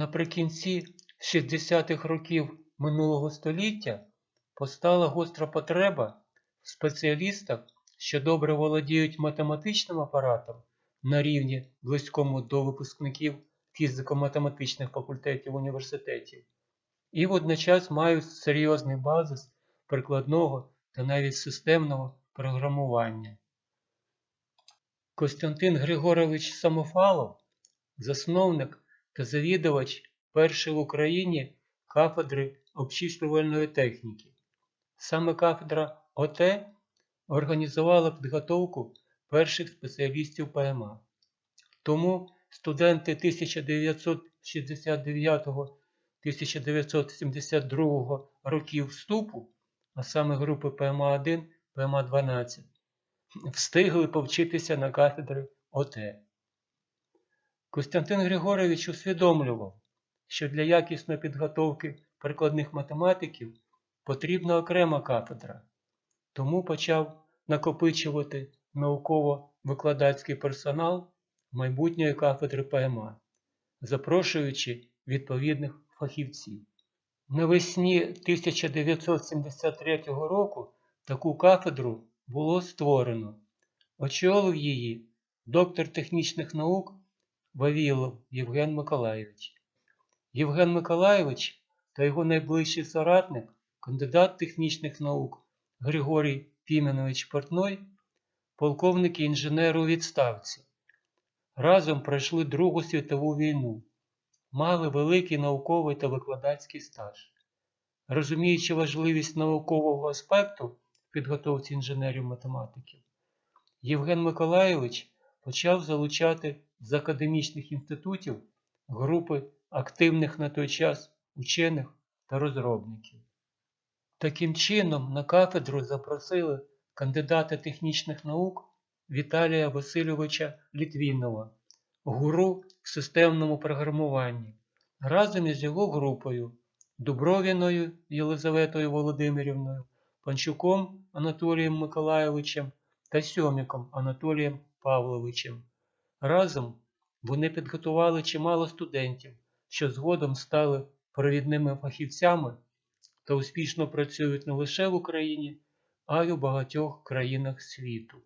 Наприкінці 60-х років минулого століття постала гостра потреба в спеціалістах, що добре володіють математичним апаратом на рівні близькому до випускників фізико-математичних факультетів університетів, і водночас мають серйозний базис прикладного та навіть системного програмування. Костянтин Григорович Самофалов, засновник та завідувач першої в Україні кафедри обчислювальної техніки. Саме кафедра ОТ організувала підготовку перших спеціалістів ПМА. Тому студенти 1969-1972 років вступу, а саме групи ПМА-1, ПМА-12, встигли повчитися на кафедрі ОТ. Костянтин Григорович усвідомлював, що для якісної підготовки прикладних математиків потрібна окрема кафедра, тому почав накопичувати науково-викладацький персонал майбутньої кафедри ПМА, запрошуючи відповідних фахівців. Навесні 1973 року таку кафедру було створено. Очолив її доктор технічних наук Вавілов Євген Миколайович. Євген Миколайович та його найближчий соратник, кандидат технічних наук Григорій Піменович Портной, полковник і інженер у відставці. Разом пройшли Другу світову війну, мали великий науковий та викладацький стаж. Розуміючи важливість наукового аспекту в підготовці інженерів-математиків, Євген Миколайович почав залучати з академічних інститутів групи активних на той час учених та розробників. Таким чином, на кафедру запросили кандидата технічних наук Віталія Васильовича Літвінова, гуру в системному програмуванні, разом із його групою Дубровіною Єлизаветою Володимирівною, Панчуком Анатолієм Миколайовичем та Сьоміком Анатолієм Павловичем. Разом вони підготували чимало студентів, що згодом стали провідними фахівцями та успішно працюють не лише в Україні, а й у багатьох країнах світу.